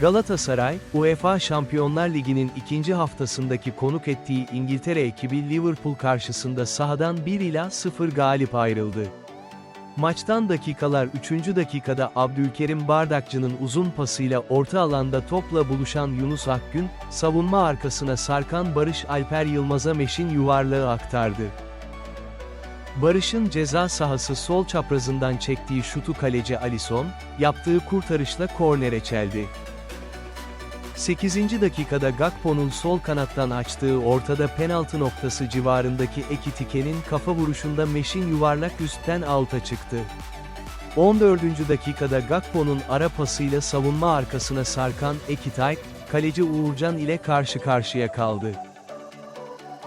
Galatasaray, UEFA Şampiyonlar Ligi'nin ikinci haftasındaki konuk ettiği İngiltere ekibi Liverpool karşısında sahadan 1 ila 0 galip ayrıldı. Maçtan dakikalar 3. dakikada Abdülkerim Bardakçı'nın uzun pasıyla orta alanda topla buluşan Yunus Akgün, savunma arkasına sarkan Barış Alper Yılmaz'a meşin yuvarlağı aktardı. Barış'ın ceza sahası sol çaprazından çektiği şutu kaleci Alisson, yaptığı kurtarışla kornere çeldi. 8. dakikada Gakpo'nun sol kanattan açtığı ortada penaltı noktası civarındaki Ekitike'nin kafa vuruşunda Meşin yuvarlak üstten alta çıktı. 14. dakikada Gakpo'nun ara pasıyla savunma arkasına sarkan Ekitay, kaleci Uğurcan ile karşı karşıya kaldı.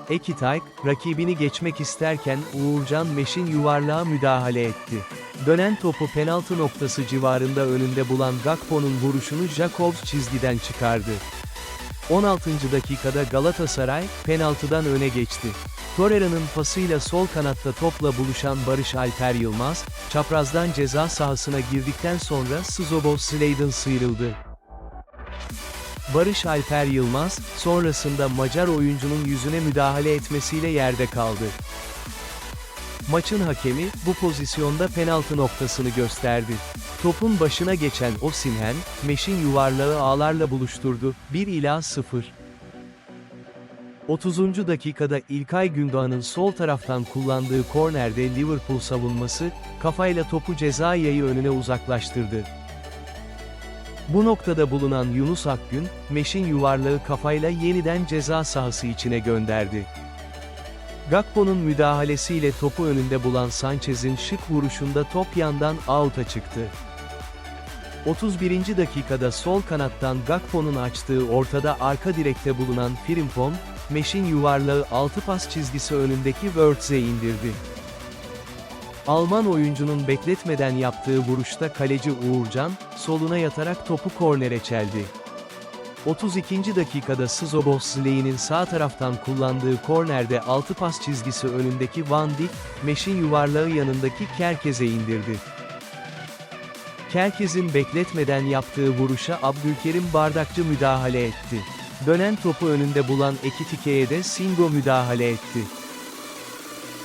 Ekitay, rakibini geçmek isterken Uğurcan Meşin yuvarlığa müdahale etti. Dönen topu penaltı noktası civarında önünde bulan Gakpo'nun vuruşunu Jacobs çizgiden çıkardı. 16. dakikada Galatasaray, penaltıdan öne geçti. Torreira'nın pasıyla sol kanatta topla buluşan Barış Alper Yılmaz, çaprazdan ceza sahasına girdikten sonra Szoboz Sladen sıyrıldı. Barış Alper Yılmaz, sonrasında Macar oyuncunun yüzüne müdahale etmesiyle yerde kaldı. Maçın hakemi, bu pozisyonda penaltı noktasını gösterdi. Topun başına geçen Osimhen, Meş'in yuvarlağı ağlarla buluşturdu, 1 ila 0. 30. dakikada İlkay Gündoğan'ın sol taraftan kullandığı kornerde Liverpool savunması, kafayla topu ceza yayı önüne uzaklaştırdı. Bu noktada bulunan Yunus Akgün, Meş'in yuvarlağı kafayla yeniden ceza sahası içine gönderdi. Gakpo'nun müdahalesiyle topu önünde bulan Sanchez'in şık vuruşunda top yandan out'a çıktı. 31. dakikada sol kanattan Gakpo'nun açtığı ortada arka direkte bulunan Frimpong, Meş'in yuvarlağı 6 pas çizgisi önündeki Wörth'e indirdi. Alman oyuncunun bekletmeden yaptığı vuruşta kaleci Uğurcan, soluna yatarak topu kornere çeldi. 32. dakikada Szoboz Zley'nin sağ taraftan kullandığı kornerde 6 pas çizgisi önündeki Van Dijk, Meş'in yuvarlağı yanındaki Kerkez'e indirdi. Kerkez'in bekletmeden yaptığı vuruşa Abdülkerim Bardakçı müdahale etti. Dönen topu önünde bulan Ekitike'ye de Singo müdahale etti.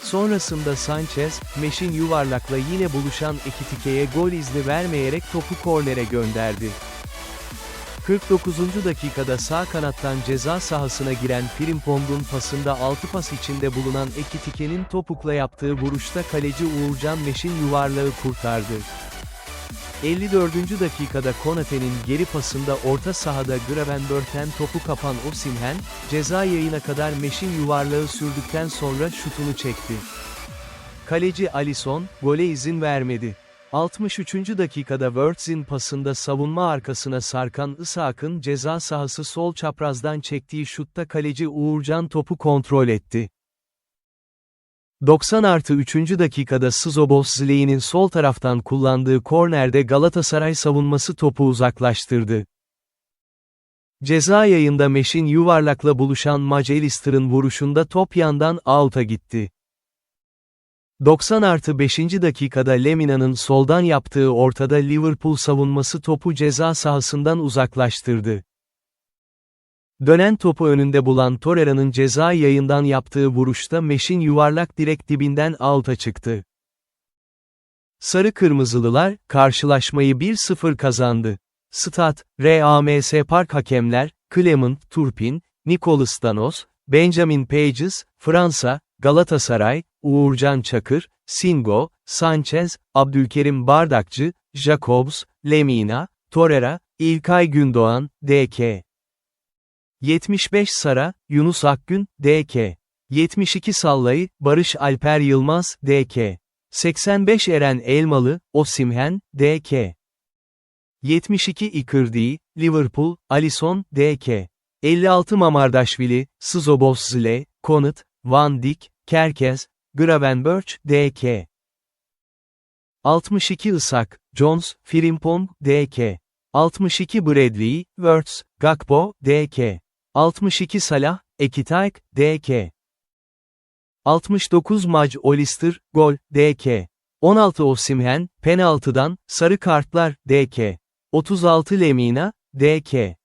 Sonrasında Sanchez, Meş'in yuvarlakla yine buluşan Ekitike'ye gol izni vermeyerek topu kornere gönderdi. 49. dakikada sağ kanattan ceza sahasına giren Frimpong'un pasında 6 pas içinde bulunan Ekitike'nin topukla yaptığı vuruşta kaleci Uğurcan Meş'in yuvarlağı kurtardı. 54. dakikada Konate'nin geri pasında orta sahada Gravenberch'ten topu kapan Osimhen, ceza yayına kadar Meş'in yuvarlağı sürdükten sonra şutunu çekti. Kaleci Alisson, gole izin vermedi. 63. dakikada Wörth'in pasında savunma arkasına sarkan Isak'ın ceza sahası sol çaprazdan çektiği şutta kaleci Uğurcan topu kontrol etti. 90 artı 3. dakikada Szoboz Zley'nin sol taraftan kullandığı kornerde Galatasaray savunması topu uzaklaştırdı. Ceza yayında Meş'in yuvarlakla buluşan Macalister'ın vuruşunda top yandan out'a gitti. 90 artı 5. dakikada Lemina'nın soldan yaptığı ortada Liverpool savunması topu ceza sahasından uzaklaştırdı. Dönen topu önünde bulan Torreira'nın ceza yayından yaptığı vuruşta Meş'in yuvarlak direkt dibinden out'a çıktı. Sarı Kırmızılılar, karşılaşmayı 1-0 kazandı. Stat, RAMS Park hakemler, Clement Turpin, Nicolas Danos, Benjamin Pages, Fransa, Galatasaray, Uğurcan Çakır, Singo, Sanchez, Abdülkerim Bardakçı, Jacobs, Lemina, Torreira, İlkay Gündoğan, D.K. 75 Sara, Yunus Akgün, D.K. 72 Sallayı, Barış Alper Yılmaz, D.K. 85 Eren Elmalı, Osimhen, D.K. 72 Icardi, Liverpool, Alisson, D.K. 56 Mamardaşvili, Szobozle, Konut, Van Dijk, Kerkez, Gravenberch, D.K. 62 Isak, Jones, Frimpong, D.K. 62 Bradley, Wirtz, Gakpo, D.K. 62 Salah, Ekitike, D.K. 69 Mac Olister, gol, D.K. 16 Osimhen, penaltıdan, sarı kartlar, D.K. 36 Lemina, DK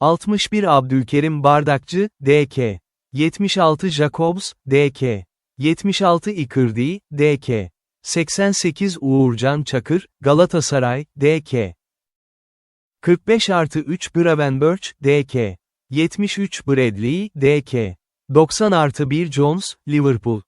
61 Abdülkerim Bardakçı, DK 76 Jacobs, DK 76 Icardi, DK 88 Uğurcan Çakır, Galatasaray, DK 45 artı 3 Gravenberch, DK 73 Bradley, DK 90 artı 1 Jones, Liverpool